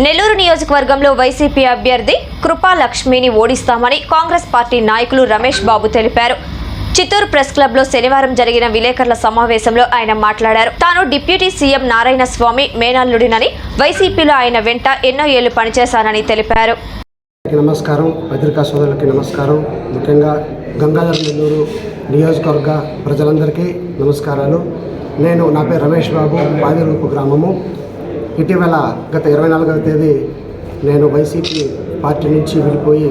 నెల్లూరు నియోజకవర్గంలో వైసీపీ అభ్యర్థి కృపాలక్ష్మిని ఓడిస్తామని కాంగ్రెస్ పార్టీ నాయకులు రమేష్ బాబు తెలిపారు. చిత్తూరు ప్రెస్ క్లబ్లో శనివారం జరిగిన విలేకరుల సమావేశంలో ఆయన మాట్లాడారు. తాను డిప్యూటీ సీఎం నారాయణ స్వామి మేనల్లుడినని వైసీపీలో ఆయన వెంట ఎన్నో ఏళ్ళు పనిచేశానని తెలిపారు. నమస్కారం. పత్రికా సోదరులకి నమస్కారం. ముఖ్యంగా గంగాధర నెల్లూరు నియోజకవర్గ ప్రజలందరికీ నమస్కారాలు. నేను నా పేరు రమేష్ బాబు పాదిరూపు గ్రామము. ఇటీవల గత ఇరవై నాలుగవ తేదీ నేను వైసీపీ పార్టీ నుంచి వెళ్ళిపోయి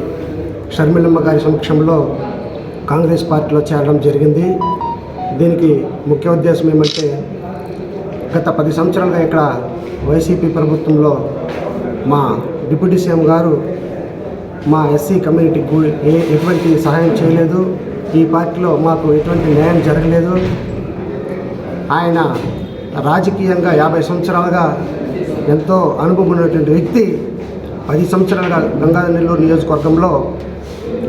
షర్మిలమ్మ గారి సమక్షంలో కాంగ్రెస్ పార్టీలో చేరడం జరిగింది. దీనికి ముఖ్య ఉద్దేశం ఏమంటే గత పది సంవత్సరాలుగా ఇక్కడ వైసీపీ ప్రభుత్వంలో మా డిప్యూటీ సీఎం గారు మా ఎస్సీ కమ్యూనిటీకి ఏ ఎటువంటి సహాయం చేయలేదు. ఈ పార్టీలో మాకు ఎటువంటి న్యాయం జరగలేదు. ఆయన రాజకీయంగా యాభై సంవత్సరాలుగా ఎంతో అనుభవం ఉన్నటువంటి వ్యక్తి పది సంవత్సరాలుగా గంగాధర నెల్లూరు నియోజకవర్గంలో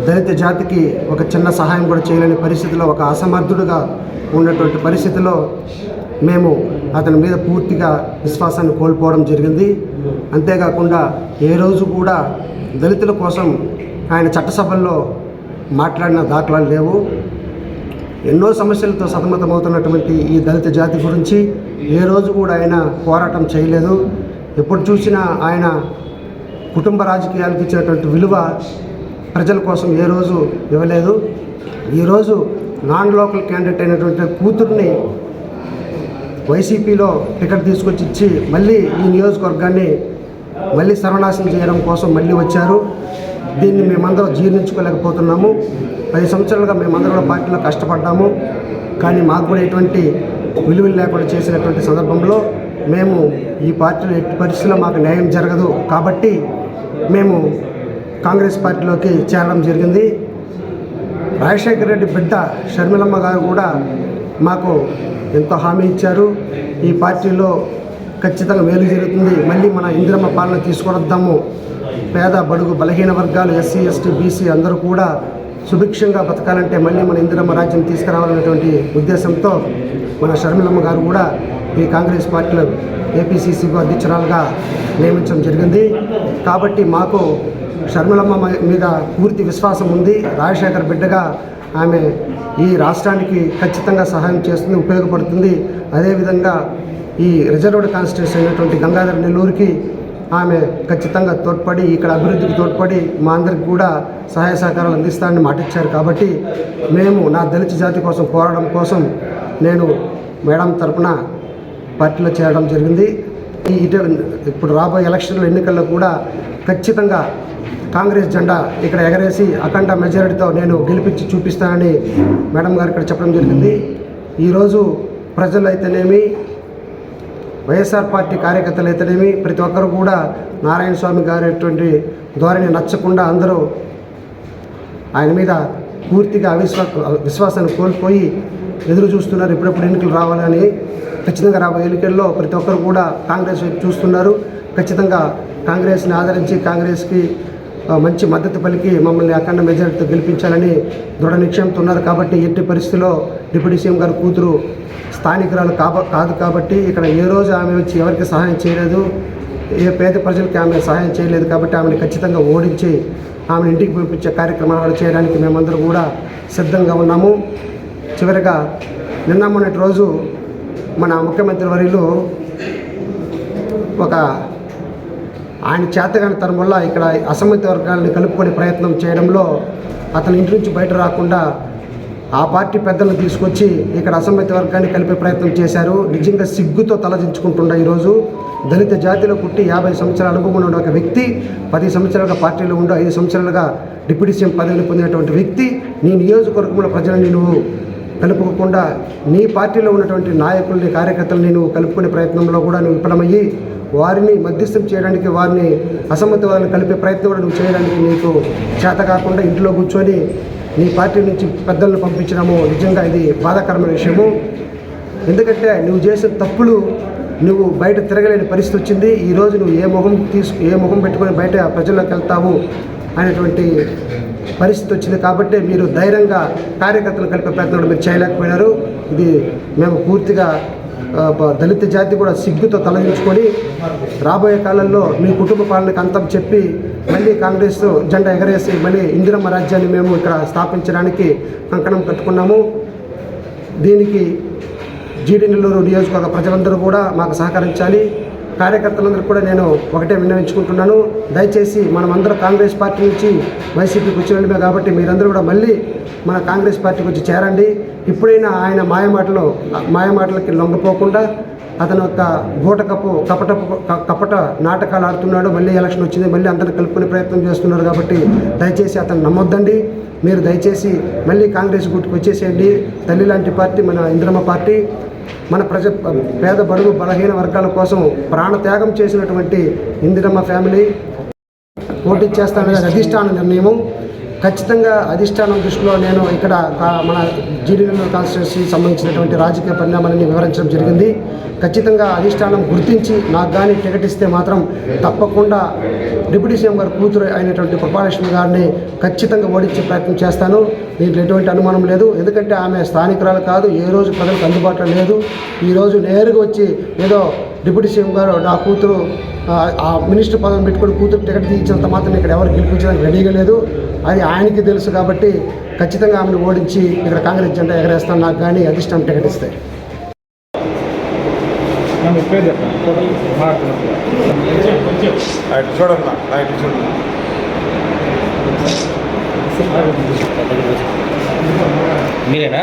దళిత జాతికి ఒక చిన్న సహాయం కూడా చేయలేని పరిస్థితిలో ఒక అసమర్థుడుగా ఉన్నటువంటి పరిస్థితిలో మేము అతని మీద పూర్తిగా విశ్వాసాన్ని కోల్పోవడం జరిగింది. అంతేకాకుండా ఏ రోజు కూడా దళితుల కోసం ఆయన చట్టసభల్లో మాట్లాడిన దాఖలాలు లేవు. ఎన్నో సమస్యలతో సతమతమవుతున్నటువంటి ఈ దళిత జాతి గురించి ఏ రోజు కూడా ఆయన పోరాటం చేయలేదు. ఎప్పుడు చూసినా ఆయన కుటుంబ రాజకీయాలకు ఇచ్చినటువంటి విలువ ప్రజల కోసం ఏ రోజు ఇవ్వలేదు. ఈరోజు నాన్ లోకల్ క్యాండిడేట్ అయినటువంటి కూతుర్ని వైసీపీలో టికెట్ తీసుకొచ్చి ఇచ్చి మళ్ళీ ఈ నియోజకవర్గాన్ని మళ్ళీ సర్వనాశనం చేయడం కోసం మళ్ళీ వచ్చారు. దీన్ని మేమందరం జీర్ణించుకోలేకపోతున్నాము. పది సంవత్సరాలుగా మేమందరం కూడా పార్టీలో కష్టపడ్డాము. కానీ మాకు కూడా ఎటువంటి విలువలు లేకుండా చేసినటువంటి సందర్భంలో మేము ఈ పార్టీలో ఎట్టి పరిస్థితుల్లో మాకు న్యాయం జరగదు కాబట్టి మేము కాంగ్రెస్ పార్టీలోకి చేరడం జరిగింది. రాజశేఖర రెడ్డి బిడ్డ షర్మిలమ్మ గారు కూడా మాకు ఎంతో హామీ ఇచ్చారు. ఈ పార్టీలో ఖచ్చితంగా మేలు జరుగుతుంది. మళ్ళీ మన ఇందిరమ్మ పాలన తీసుకొద్దాము పేద బడుగు బలహీన వర్గాలు ఎస్సీ ఎస్టీ బీసీ అందరూ కూడా సుభిక్షంగా బతకాలంటే మళ్ళీ మన ఇందిరమ్మ రాజ్యం తీసుకురావాలనేటువంటి ఉద్దేశంతో మన షర్మిలమ్మ గారు కూడా ఈ కాంగ్రెస్ పార్టీలో ఏపీసీసీకు అధ్యక్షురాలుగా నియమించడం జరిగింది. కాబట్టి మాకు షర్మిలమ్మ మీద పూర్తి విశ్వాసం ఉంది. రాజశేఖర్ బిడ్డగా ఆమె ఈ రాష్ట్రానికి ఖచ్చితంగా సహాయం చేస్తుంది ఉపయోగపడుతుంది. అదేవిధంగా ఈ రిజర్వ్డ్ కాన్స్టిట్యూషన్ అయినటువంటి గంగాధర నెల్లూరుకి ఆమె ఖచ్చితంగా తోడ్పడి ఇక్కడ అభివృద్ధికి తోడ్పడి మా అందరికి కూడా సహాయ సహకారాలు అందిస్తానని మాటిచ్చారు. కాబట్టి మేము నా దళిత జాతి కోసం పోరాటం కోసం నేను మేడం తరపున పార్టీలో చేరడం జరిగింది. ఈ ఇటు ఇప్పుడు రాబోయే ఎలక్షన్ల ఎన్నికల్లో కూడా ఖచ్చితంగా కాంగ్రెస్ జెండా ఇక్కడ ఎగరేసి అఖండ మెజారిటీతో నేను గెలిపించి చూపిస్తానని మేడం గారు ఇక్కడ చెప్పడం జరిగింది. ఈరోజు ప్రజలు అయితేనేమి వైఎస్ఆర్ పార్టీ కార్యకర్తలు అయితేనేమి ప్రతి ఒక్కరు కూడా నారాయణ స్వామి గారి ధోరణి నచ్చకుండా అందరూ ఆయన మీద పూర్తిగా అవిశ్వా విశ్వాసాన్ని కోల్పోయి ఎదురు చూస్తున్నారు ఎప్పుడెప్పుడు ఎన్నికలు రావాలని ఖచ్చితంగా రాబోయే ఎన్నికల్లో ప్రతి ఒక్కరు కూడా కాంగ్రెస్ వైపు చూస్తున్నారు. ఖచ్చితంగా కాంగ్రెస్ని ఆదరించి కాంగ్రెస్కి మంచి మద్దతు పలికి మమ్మల్ని అఖండ మెజారిటీతో గెలిపించాలని దృఢ నిశ్చయంతో ఉన్నారు కాబట్టి ఎట్టి పరిస్థితిలో డిప్యూటీ సీఎం గారు కూతురు స్థానికురాలు కాబ కాదు కాబట్టి ఇక్కడ ఏ రోజు ఆమె వచ్చి ఎవరికి సహాయం చేయలేదు ఏ పేద ప్రజలకి ఆమె సహాయం చేయలేదు కాబట్టి ఆమెను ఖచ్చితంగా ఓడించి ఆమెను ఇంటికి పంపించే కార్యక్రమాలు చేయడానికి మేమందరం కూడా సిద్ధంగా ఉన్నాము. చివరిగా నిన్న మొన్నటి రోజు మన ముఖ్యమంత్రి వర్యులు ఒక ఆయన చేతగాని తరం వల్ల ఇక్కడ అసమ్మతి వర్గాలను కలుపుకునే ప్రయత్నం చేయడంలో అతని ఇంటి నుంచి బయట రాకుండా ఆ పార్టీ పెద్దలను తీసుకొచ్చి ఇక్కడ అసమ్మతి వర్గాన్ని కలిపే ప్రయత్నం చేశారు. నిజంగా సిగ్గుతో తలదించుకుంటున్న ఈరోజు. దళిత జాతిలో పుట్టి యాభై సంవత్సరాల అనుభవం ఉన్న ఒక వ్యక్తి పది సంవత్సరాలుగా పార్టీలో ఉండి ఐదు సంవత్సరాలుగా డిప్యూటీ సీఎం పదవిని పొందినటువంటి వ్యక్తి నీ నియోజకవర్గంలో ప్రజలని నువ్వు కలుపుకోకుండా నీ పార్టీలో ఉన్నటువంటి నాయకుల్ని కార్యకర్తల్ని నువ్వు కలుపుకునే ప్రయత్నంలో కూడా నువ్వు విఫలమయ్యి వారిని మధ్యస్థం చేయడానికి వారిని అసమ్మతివాదాన్ని కలిపే ప్రయత్నం కూడా నువ్వు చేయడానికి నీకు చేత కాకుండా ఇంట్లో కూర్చొని నీ పార్టీ నుంచి పెద్దలను పంపించడము నిజంగా ఇది బాధాకరమైన విషయము. ఎందుకంటే నువ్వు చేసిన తప్పులు నువ్వు బయట తిరగలేని పరిస్థితి వచ్చింది. ఈరోజు నువ్వు ఏ ముఖం తీసుకు ఏ ముఖం పెట్టుకొని బయట ప్రజల్లోకి వెళ్తావు అనేటువంటి పరిస్థితి వచ్చింది కాబట్టి మీరు ధైర్యంగా కార్యకర్తలు కలిపే ప్రయత్నం మీరు చేయలేకపోయినారు. ఇది మేము పూర్తిగా దళిత జాతి కూడా సిగ్గుతో తలదించుకొని రాబోయే కాలంలో మీ కుటుంబ పాలనకు అంతం చెప్పి మళ్ళీ కాంగ్రెస్ జెండా ఎగరేసి మళ్ళీ ఇందిరమ్మ రాజ్యాన్ని మేము ఇక్కడ స్థాపించడానికి కంకణం కట్టుకున్నాము. దీనికి జీడి నెల్లూరు నియోజకవర్గ ప్రజలందరూ కూడా మాకు సహకరించాలి. కార్యకర్తలందరూ కూడా నేను ఒకటే విన్నవించుకుంటున్నాను. దయచేసి మనమందరం కాంగ్రెస్ పార్టీ నుంచి వైసీపీకి వచ్చిన కాబట్టి మీరందరూ కూడా మళ్ళీ మన కాంగ్రెస్ పార్టీకి వచ్చి చేరండి. ఇప్పుడైనా ఆయన మాయమాటలు మాయమాటలకి లొంగపోకుండా అతను ఒక గూటకపు కపట కపట నాటకాలు ఆడుతున్నాడు. మళ్ళీ ఎలక్షన్ వచ్చింది మళ్ళీ అందరిని కలుపుకునే ప్రయత్నం చేస్తున్నారు కాబట్టి దయచేసి అతను నమ్మొద్దండి. మీరు దయచేసి మళ్ళీ కాంగ్రెస్ గుట్టుకు వచ్చేసేయండి తల్లి లాంటి పార్టీ మన ఇంద్రమ్మ పార్టీ. మన ప్రజ పేద బడుగు బలహీన వర్గాల కోసం ప్రాణత్యాగం చేసినటువంటి ఇందిరమ్మ ఫ్యామిలీ పోటీ చేస్తానని అధిష్టాన నిర్ణయం ఖచ్చితంగా అధిష్టానం దృష్టిలో నేను ఇక్కడ మన జీడీఎల్ కాన్స్టిట్యూన్సీ సంబంధించినటువంటి రాజకీయ పరిణామాలని వివరించడం జరిగింది. ఖచ్చితంగా అధిష్టానం గుర్తించి నాకు కానీ టికెట్ ఇస్తే మాత్రం తప్పకుండా డిప్యూటీ సీఎం గారు కూతురు అయినటువంటి కృపాలక్ష్మి గారిని ఖచ్చితంగా ఓడించే ప్రయత్నం చేస్తాను. దీంట్లో ఎటువంటి అనుమానం లేదు. ఎందుకంటే ఆమె స్థానికురాలు కాదు. ఏ రోజు ప్రజలకు అందుబాటులో లేదు. ఈరోజు నేరుగా వచ్చి ఏదో డిప్యూటీ సీఎం గారు నా కూతురు ఆ, మినిస్టర్ పదవి పెట్టుకొని కూతురు టికెట్ తీయించినంత మాత్రం ఇక్కడ ఎవరు గెలిపించడానికి రెడీగా లేదు. అది ఆయనకి తెలుసు కాబట్టి ఖచ్చితంగా ఆమెను ఓడించి ఇక్కడ కాంగ్రెస్ జెండా ఎగరేస్తాను. నాకు కానీ అధిష్టానం టికెట్ ఇస్తాయి చూడమ్మా మీరేనా?